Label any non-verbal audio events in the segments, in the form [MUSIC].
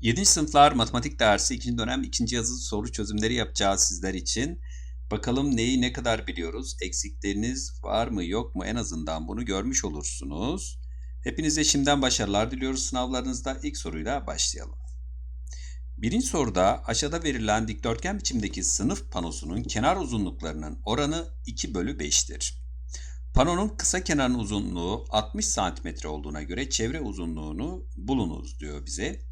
7. sınıflar matematik dersi 2. dönem 2. yazılı soru çözümleri yapacağız sizler için. Bakalım neyi ne kadar biliyoruz? Eksikleriniz var mı yok mu? En azından bunu görmüş olursunuz. Hepinize şimdiden başarılar diliyoruz sınavlarınızda. İlk soruyla başlayalım. Birinci soruda aşağıda verilen dikdörtgen biçimdeki sınıf panosunun kenar uzunluklarının oranı 2 bölü 5'tir. Panonun kısa kenarın uzunluğu 60 cm olduğuna göre çevre uzunluğunu bulunuz diyor bize.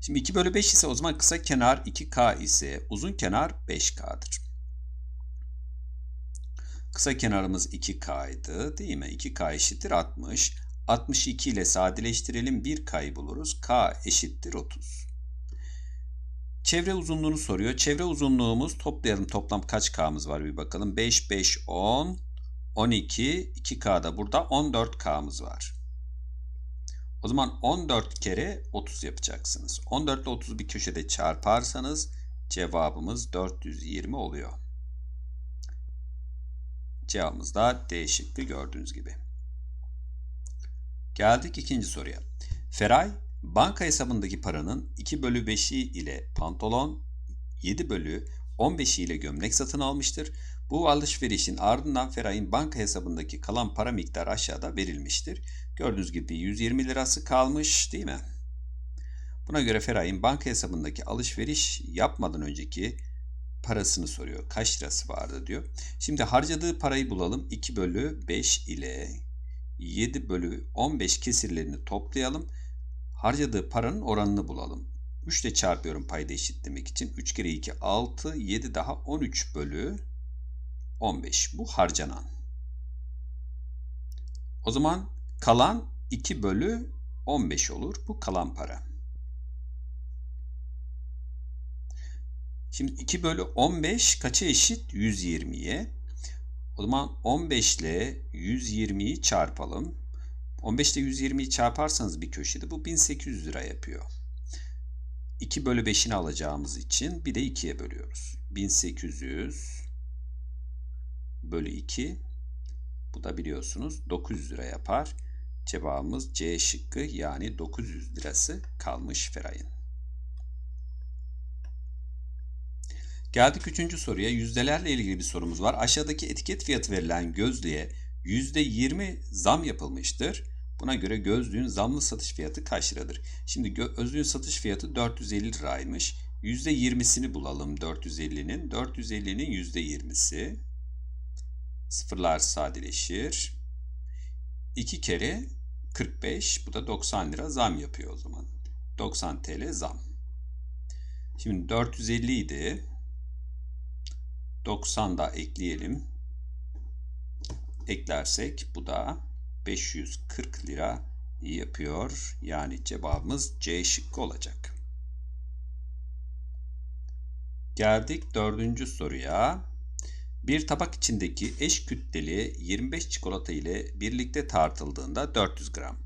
Şimdi 2 bölü 5 ise o zaman kısa kenar 2K ise uzun kenar 5K'dır. Kısa kenarımız 2K'ydı değil mi? 2K eşittir 60. 62 ile sadeleştirelim 1K'yı buluruz. K eşittir 30. Çevre uzunluğunu soruyor. Çevre uzunluğumuz toplayalım. Toplam kaç K'mız var bir bakalım. 5, 5, 10, 12, 2K'da burada 14K'mız var. O zaman 14 kere 30 yapacaksınız. 14 ile 30'u bir köşede çarparsanız cevabımız 420 oluyor. Cevabımız da D şıkkı gördüğünüz gibi. Geldik ikinci soruya. Feray, banka hesabındaki paranın 2 bölü 5'i ile pantolon, 7 bölü 15'i ile gömlek satın almıştır. Bu alışverişin ardından Feray'ın banka hesabındaki kalan para miktarı aşağıda verilmiştir. Gördüğünüz gibi 120 lirası kalmış değil mi? Buna göre Feray'ın banka hesabındaki alışveriş yapmadan önceki parasını soruyor. Kaç lirası vardı diyor. Şimdi harcadığı parayı bulalım. 2 bölü 5 ile 7 bölü 15 kesirlerini toplayalım. Harcadığı paranın oranını bulalım. 3 ile çarpıyorum payda eşitlemek için. 3 kere 2 6, 7 daha 13 bölü 15. Bu harcanan. O zaman kalan 2 bölü 15 olur. Bu kalan para. Şimdi 2 bölü 15 kaça eşit? 120'ye. O zaman 15 ile 120'yi çarpalım. 15 ile 120'yi çarparsanız bir köşede bu 1800 lira yapıyor. 2 bölü 5'ini alacağımız için bir de 2'ye bölüyoruz. 1800 bölü 2 bu da biliyorsunuz 900 lira yapar. Cevabımız C şıkkı yani 900 lirası kalmış Feray'ın. Geldik üçüncü soruya. Yüzdelerle ilgili bir sorumuz var. Aşağıdaki etiket fiyatı verilen gözlüğe %20 zam yapılmıştır. Buna göre gözlüğün zamlı satış fiyatı kaç liradır? Şimdi gözlüğün satış fiyatı 450 liraymış. %20'sini bulalım 450'nin. 450'nin %20'si. Sıfırlar sadeleşir. 2 kere 45. Bu da 90 lira zam yapıyor o zaman. 90 TL zam. Şimdi 450 idi. 90 da ekleyelim. Eklersek bu da 540 lira yapıyor. Yani cevabımız C şıkkı olacak. Geldik dördüncü soruya. Bir tabak içindeki eş kütleli 25 çikolata ile birlikte tartıldığında 400 gram.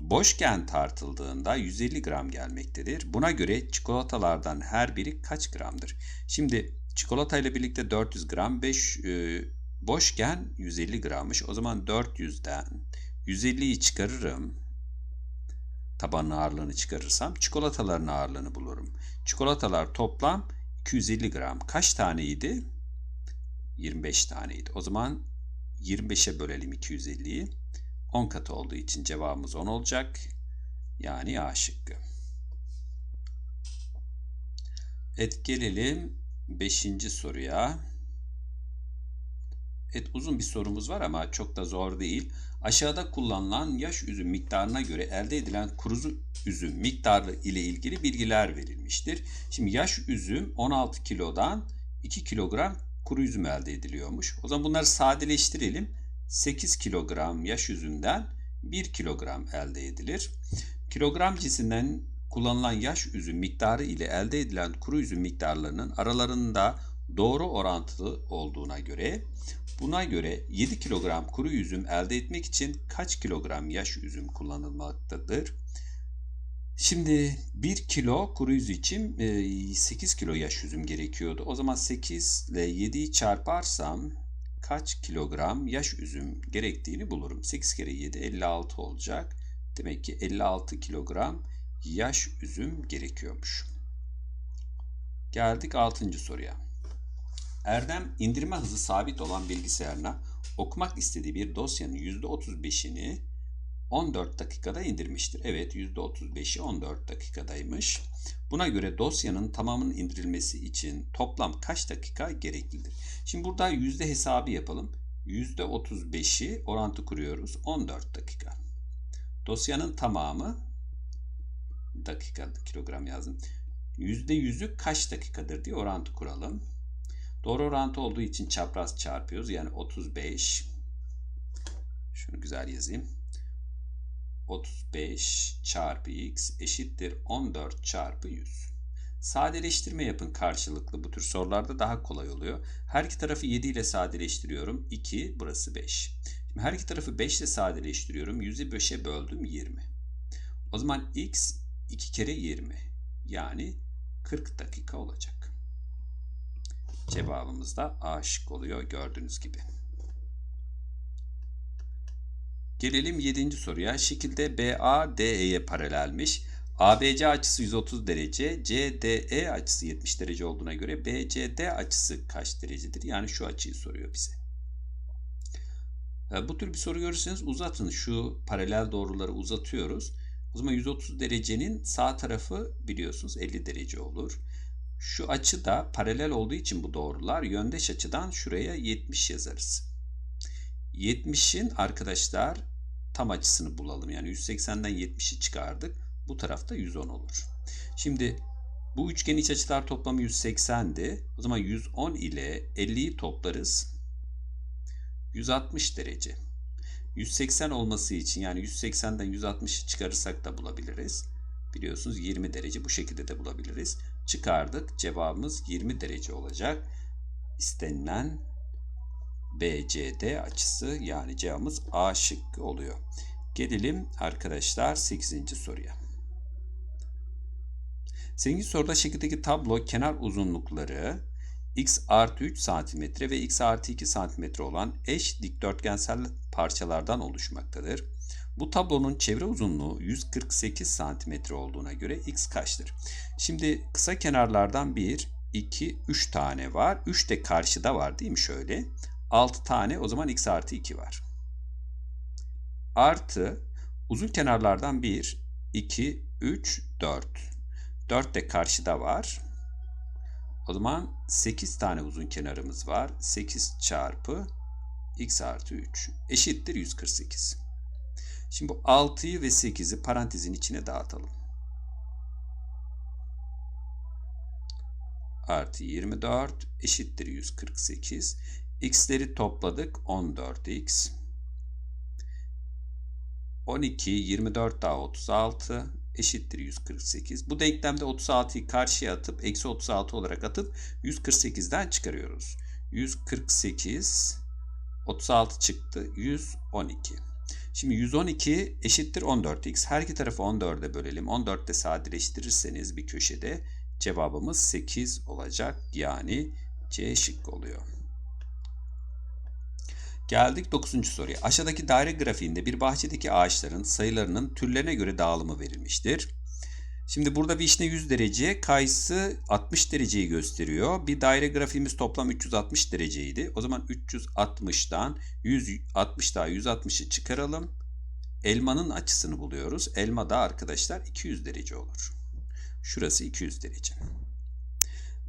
Boşken tartıldığında 150 gram gelmektedir. Buna göre çikolatalardan her biri kaç gramdır? Şimdi çikolata ile birlikte 400 gram, 5 e, boşken 150 grammış. O zaman 400'den 150'yi çıkarırım. Tabanın ağırlığını çıkarırsam çikolataların ağırlığını bulurum. Çikolatalar toplam 250 gram. Kaç taneydi? 25 taneydi. O zaman 25'e bölelim 250'yi. 10 katı olduğu için cevabımız 10 olacak. Yani A şıkkı. Evet gelelim 5. soruya. Evet uzun bir sorumuz var ama çok da zor değil. Aşağıda kullanılan yaş üzüm miktarına göre elde edilen kuru üzüm miktarı ile ilgili bilgiler verilmiştir. Şimdi yaş üzüm 16 kilodan 2 kilogram kuru üzüm elde ediliyormuş. O zaman bunları sadeleştirelim. 8 kilogram yaş üzümden 1 kilogram elde edilir. Kilogram cinsinden kullanılan yaş üzüm miktarı ile elde edilen kuru üzüm miktarlarının aralarında doğru orantılı olduğuna göre buna göre 7 kilogram kuru üzüm elde etmek için kaç kilogram yaş üzüm kullanılmaktadır? Şimdi 1 kilo kuru üzüm için 8 kilo yaş üzüm gerekiyordu. O zaman 8 ile 7'yi çarparsam kaç kilogram yaş üzüm gerektiğini bulurum. 8 kere 7 56 olacak. Demek ki 56 kilogram yaş üzüm gerekiyormuş. Geldik 6. soruya. Erdem indirme hızı sabit olan bilgisayarına okumak istediği bir dosyanın %35'ini 14 dakikada indirmiştir. Evet %35'i 14 dakikadaymış. Buna göre dosyanın tamamının indirilmesi için toplam kaç dakika gereklidir? Şimdi burada yüzde hesabı yapalım. %35'i orantı kuruyoruz. 14 dakika. Dosyanın tamamı dakika kilogram yazdım. %100'ü kaç dakikadır diye orantı kuralım. Doğru orantı olduğu için çapraz çarpıyoruz. Yani 35 şunu güzel yazayım. 35 çarpı x eşittir 14 çarpı 100. Sadeleştirme yapın karşılıklı bu tür sorularda daha kolay oluyor. Her iki tarafı 7 ile sadeleştiriyorum. 2 burası 5. Şimdi her iki tarafı 5 ile sadeleştiriyorum. 100'ü 5'e böldüm 20. O zaman x 2 kere 20 yani 40 dakika olacak. Cevabımız da A şık oluyor gördüğünüz gibi. Gelelim 7. soruya. Şekilde BA DE'ye paralelmiş. ABC açısı 130 derece, CDE açısı 70 derece olduğuna göre BCD açısı kaç derecedir? Yani şu açıyı soruyor bize. Bu tür bir soru görürseniz uzatın. Şu paralel doğruları uzatıyoruz. O zaman 130 derecenin sağ tarafı biliyorsunuz 50 derece olur. Şu açı da paralel olduğu için bu doğrular yöndeş açıdan şuraya 70 yazarız. 70'in arkadaşlar tam açısını bulalım. Yani 180'den 70'i çıkardık. Bu tarafta 110 olur. Şimdi bu üçgen iç açılar toplamı 180'di. O zaman 110 ile 50'yi toplarız. 160 derece. 180 olması için yani 180'den 160'ı çıkarırsak da bulabiliriz. Biliyorsunuz 20 derece bu şekilde de bulabiliriz. Çıkardık. Cevabımız 20 derece olacak. İstenilen BCD açısı yani cevabımız A şıkkı oluyor. Gelelim arkadaşlar 8. soruya. 8. soruda şekildeki tablo kenar uzunlukları x artı 3 cm ve x artı 2 cm olan eş dikdörtgensel parçalardan oluşmaktadır. Bu tablonun çevre uzunluğu 148 cm olduğuna göre x kaçtır? Şimdi kısa kenarlardan 1, 2, 3 tane var. 3 de karşıda var değil mi şöyle? 6 tane o zaman x artı 2 var. Artı uzun kenarlardan 1, 2, 3, 4. 4 de karşıda var. O zaman 8 tane uzun kenarımız var. 8 çarpı x artı 3 eşittir 148. Şimdi bu 6'yı ve 8'i parantezin içine dağıtalım. Artı 24 eşittir 148. X'leri topladık 14x. 12, 24 daha 36 eşittir 148. Bu denklemde 36'yı karşıya atıp eksi 36 olarak atıp 148'den çıkarıyoruz. 148 36 çıktı 112. Şimdi 112 eşittir 14x. Her iki tarafı 14'e bölelim. 14'te sadeleştirirseniz bir köşede cevabımız 8 olacak. Yani C şık oluyor. Geldik 9. soruya. Aşağıdaki daire grafiğinde bir bahçedeki ağaçların sayılarının türlerine göre dağılımı verilmiştir. Şimdi burada vişne 100 derece, kayısı 60 dereceyi gösteriyor. Bir daire grafiğimiz toplam 360 dereceydi. O zaman 360'dan 160 daha 160'ı çıkaralım. Elmanın açısını buluyoruz. Elma da arkadaşlar 200 derece olur. Şurası 200 derece.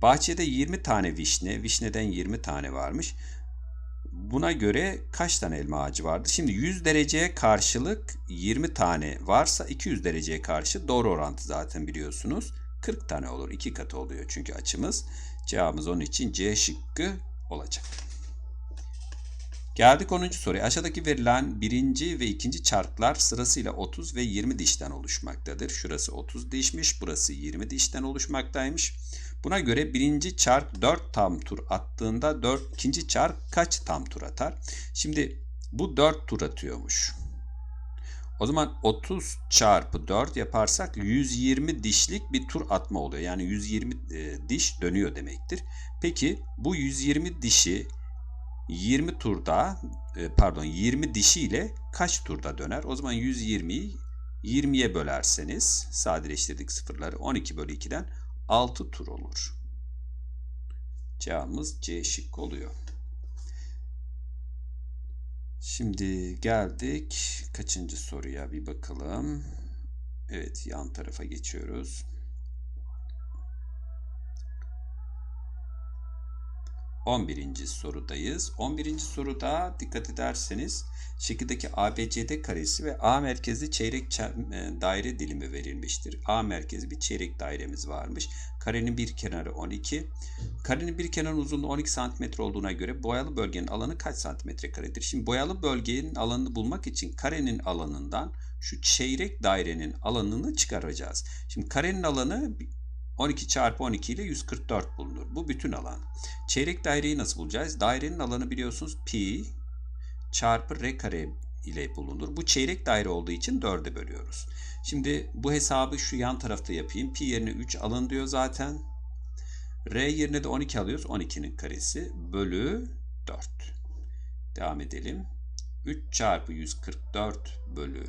Bahçede 20 tane vişne, vişneden 20 tane varmış. Buna göre kaç tane elma ağacı vardı? Şimdi 100 dereceye karşılık 20 tane varsa 200 dereceye karşı doğru orantı zaten biliyorsunuz. 40 tane olur. 2 katı oluyor çünkü açımız. Cevabımız onun için C şıkkı olacak. Geldik 10. soruya. Aşağıdaki verilen birinci ve ikinci çarklar sırasıyla 30 ve 20 dişten oluşmaktadır. Şurası 30 dişmiş, burası 20 dişten oluşmaktaymış. Buna göre birinci çark 4 tam tur attığında 4, ikinci çark kaç tam tur atar? Şimdi bu 4 tur atıyormuş. O zaman 30 çarpı 4 yaparsak 120 dişlik bir tur atma oluyor. Yani 120 e, diş dönüyor demektir. Peki bu 120 dişi 20 turda e, pardon 20 dişiyle kaç turda döner? O zaman 120'yi 20'ye bölerseniz sadeleştirdik sıfırları 12 bölü 2'den 6 tur olur. Cevabımız C şık oluyor. Şimdi geldik kaçıncı soruya bir bakalım. Evet yan tarafa geçiyoruz. 11. sorudayız. 11. soruda dikkat ederseniz şekildeki ABCD karesi ve A merkezli çeyrek çem- daire dilimi verilmiştir. A merkezi bir çeyrek dairemiz varmış. Karenin bir kenarı 12. Karenin bir kenarın uzunluğu 12 cm olduğuna göre boyalı bölgenin alanı kaç santimetre karedir? Şimdi boyalı bölgenin alanını bulmak için karenin alanından şu çeyrek dairenin alanını çıkaracağız. Şimdi karenin alanı 12 çarpı 12 ile 144 bulunur. Bu bütün alan. Çeyrek daireyi nasıl bulacağız? Dairenin alanı biliyorsunuz pi çarpı r kare ile bulunur. Bu çeyrek daire olduğu için 4'e bölüyoruz. Şimdi bu hesabı şu yan tarafta yapayım. Pi yerine 3 alın diyor zaten. R yerine de 12 alıyoruz. 12'nin karesi bölü 4. Devam edelim. 3 çarpı 144 bölü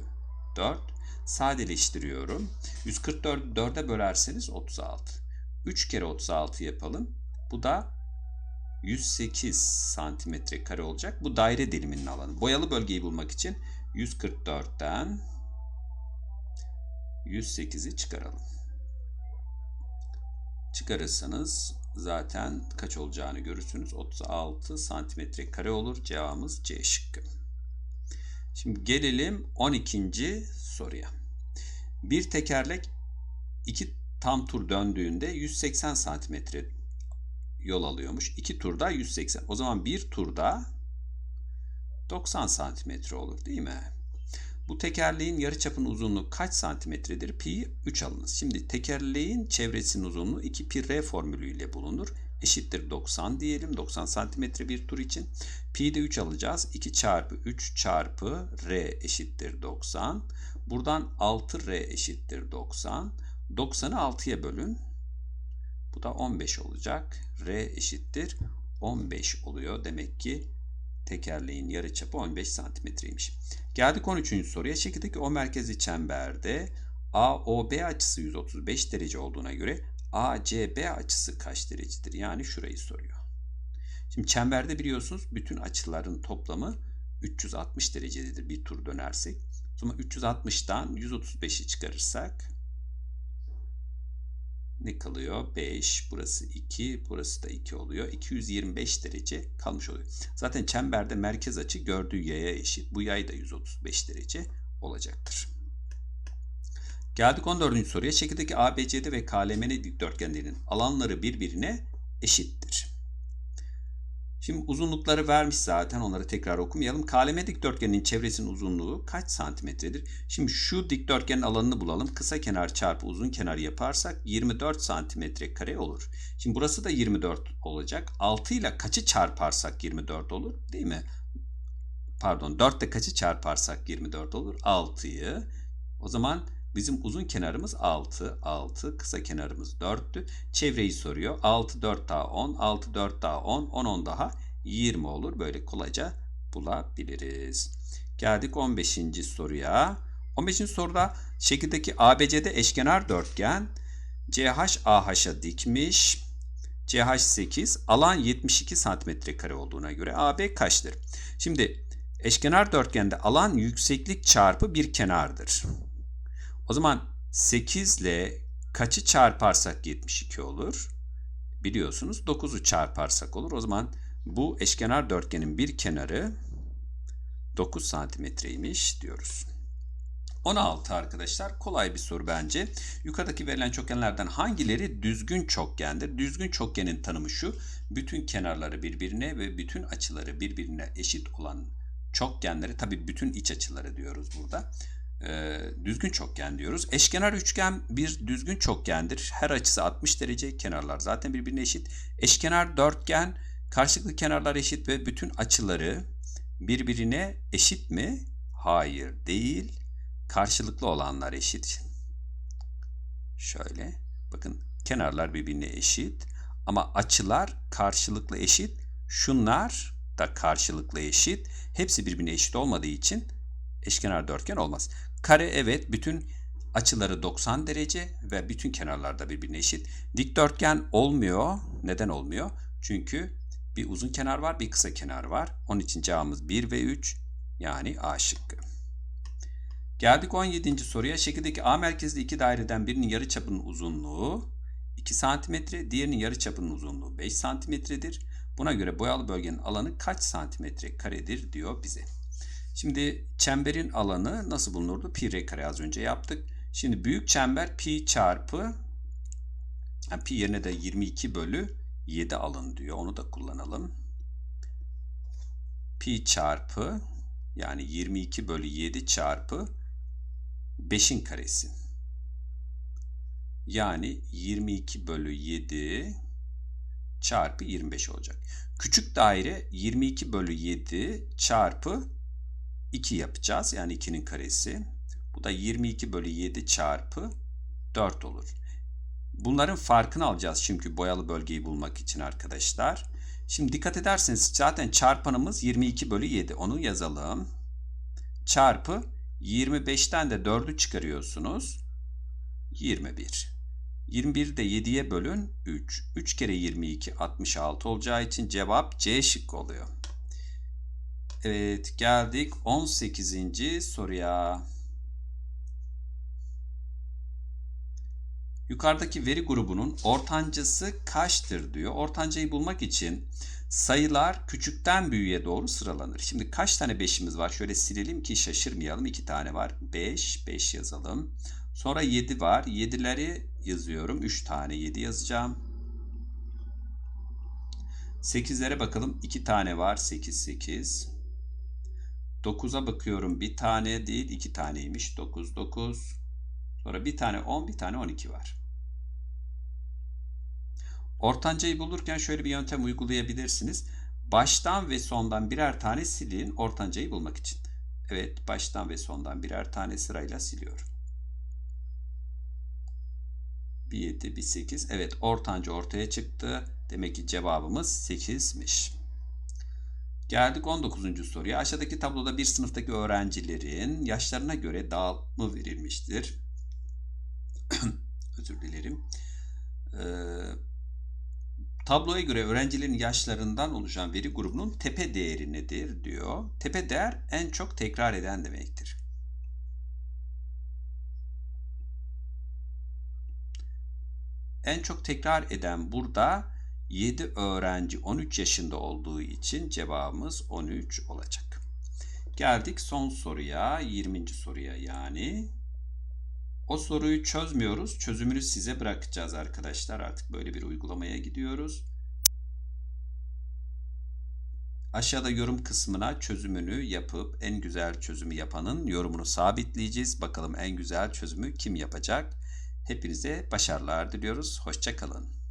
4. Sadeleştiriyorum. 144'ü 4'e bölerseniz 36. 3 kere 36 yapalım. Bu da 108 santimetre kare olacak. Bu daire diliminin alanı. Boyalı bölgeyi bulmak için 144'ten 108'i çıkaralım. Çıkarırsanız zaten kaç olacağını görürsünüz. 36 santimetre kare olur. Cevabımız C şıkkı. Şimdi gelelim 12. soruya. Bir tekerlek iki tam tur döndüğünde 180 santimetre yol alıyormuş. İki turda 180. O zaman bir turda 90 santimetre olur değil mi? Bu tekerleğin yarıçapın uzunluğu kaç santimetredir? Pi 3 alınız. Şimdi tekerleğin çevresinin uzunluğu 2 pi r formülüyle bulunur. Eşittir 90 diyelim. 90 santimetre bir tur için. Pi de 3 alacağız. 2 çarpı 3 çarpı r eşittir 90. Buradan 6r eşittir 90. 90'ı 6'ya bölün. Bu da 15 olacak. R eşittir 15 oluyor. Demek ki tekerleğin yarıçapı 15 santimetreymiş. Geldik 13. soruya. Şekildeki o merkezi çemberde AOB açısı 135 derece olduğuna göre ACB açısı kaç derecedir? Yani şurayı soruyor. Şimdi çemberde biliyorsunuz bütün açıların toplamı 360 derecedir bir tur dönersek. O zaman 360'tan 135'i çıkarırsak ne kalıyor? 5, burası 2, burası da 2 oluyor. 225 derece kalmış oluyor. Zaten çemberde merkez açı gördüğü yaya eşit. Bu yay da 135 derece olacaktır. Geldik 14. soruya. Şekildeki ABCD ve KLMN dikdörtgenlerinin alanları birbirine eşittir. Şimdi uzunlukları vermiş zaten onları tekrar okumayalım. KLM dikdörtgenin çevresinin uzunluğu kaç santimetredir? Şimdi şu dikdörtgenin alanını bulalım. Kısa kenar çarpı uzun kenar yaparsak 24 santimetre kare olur. Şimdi burası da 24 olacak. 6 ile kaçı çarparsak 24 olur değil mi? Pardon 4 ile kaçı çarparsak 24 olur? 6'yı. O zaman Bizim uzun kenarımız 6. 6. Kısa kenarımız 4'tü. Çevreyi soruyor. 6, 4 daha 10. 6, 4 daha 10. 10, 10 daha 20 olur. Böyle kolayca bulabiliriz. Geldik 15. soruya. 15. soruda şekildeki ABCD eşkenar dörtgen CH AH'a dikmiş. CH 8 alan 72 santimetre kare olduğuna göre AB kaçtır? Şimdi eşkenar dörtgende alan yükseklik çarpı bir kenardır. O zaman 8 ile kaçı çarparsak 72 olur? Biliyorsunuz 9'u çarparsak olur. O zaman bu eşkenar dörtgenin bir kenarı 9 santimetreymiş diyoruz. 16 arkadaşlar kolay bir soru bence. Yukarıdaki verilen çokgenlerden hangileri düzgün çokgendir? Düzgün çokgenin tanımı şu. Bütün kenarları birbirine ve bütün açıları birbirine eşit olan çokgenleri tabi bütün iç açıları diyoruz burada e, düzgün çokgen diyoruz. Eşkenar üçgen bir düzgün çokgendir. Her açısı 60 derece, kenarlar zaten birbirine eşit. Eşkenar dörtgen karşılıklı kenarlar eşit ve bütün açıları birbirine eşit mi? Hayır, değil. Karşılıklı olanlar eşit. Şöyle bakın kenarlar birbirine eşit ama açılar karşılıklı eşit. Şunlar da karşılıklı eşit. Hepsi birbirine eşit olmadığı için eşkenar dörtgen olmaz. Kare evet bütün açıları 90 derece ve bütün kenarlarda birbirine eşit. Dikdörtgen olmuyor. Neden olmuyor? Çünkü bir uzun kenar var, bir kısa kenar var. Onun için cevabımız 1 ve 3 yani A şıkkı. Geldik 17. soruya. Şekildeki A merkezli iki daireden birinin yarıçapının uzunluğu 2 cm, diğerinin yarıçapının uzunluğu 5 cm'dir. Buna göre boyalı bölgenin alanı kaç santimetre karedir diyor bize. Şimdi çemberin alanı nasıl bulunurdu? Pi r kare az önce yaptık. Şimdi büyük çember pi çarpı yani pi yerine de 22 bölü 7 alın diyor. Onu da kullanalım. Pi çarpı yani 22 bölü 7 çarpı 5'in karesi. Yani 22 bölü 7 çarpı 25 olacak. Küçük daire 22 bölü 7 çarpı 2 yapacağız. Yani 2'nin karesi. Bu da 22 bölü 7 çarpı 4 olur. Bunların farkını alacağız çünkü boyalı bölgeyi bulmak için arkadaşlar. Şimdi dikkat ederseniz zaten çarpanımız 22 bölü 7. Onu yazalım. Çarpı 25'ten de 4'ü çıkarıyorsunuz. 21. 21 de 7'ye bölün 3. 3 kere 22 66 olacağı için cevap C şıkkı oluyor. Evet geldik 18. soruya. Yukarıdaki veri grubunun ortancası kaçtır diyor. Ortancayı bulmak için sayılar küçükten büyüğe doğru sıralanır. Şimdi kaç tane 5'imiz var? Şöyle silelim ki şaşırmayalım. 2 tane var. 5, 5 yazalım. Sonra 7 var. 7'leri yazıyorum. 3 tane 7 yazacağım. 8'lere bakalım. 2 tane var. 8, 8. 9'a bakıyorum. Bir tane değil, iki taneymiş. 9, 9. Sonra bir tane 10, bir tane 12 var. Ortancayı bulurken şöyle bir yöntem uygulayabilirsiniz. Baştan ve sondan birer tane silin ortancayı bulmak için. Evet, baştan ve sondan birer tane sırayla siliyorum. Bir 7, bir 8. Evet, ortanca ortaya çıktı. Demek ki cevabımız 8'miş. Geldik 19. soruya. Aşağıdaki tabloda bir sınıftaki öğrencilerin yaşlarına göre dağılımı verilmiştir. [CLEARS THROAT] Özür dilerim. Ee, tabloya göre öğrencilerin yaşlarından oluşan veri grubunun tepe değeri nedir diyor. Tepe değer en çok tekrar eden demektir. En çok tekrar eden burada 7 öğrenci 13 yaşında olduğu için cevabımız 13 olacak. Geldik son soruya, 20. soruya yani. O soruyu çözmüyoruz. Çözümünü size bırakacağız arkadaşlar. Artık böyle bir uygulamaya gidiyoruz. Aşağıda yorum kısmına çözümünü yapıp en güzel çözümü yapanın yorumunu sabitleyeceğiz. Bakalım en güzel çözümü kim yapacak? Hepinize başarılar diliyoruz. Hoşçakalın.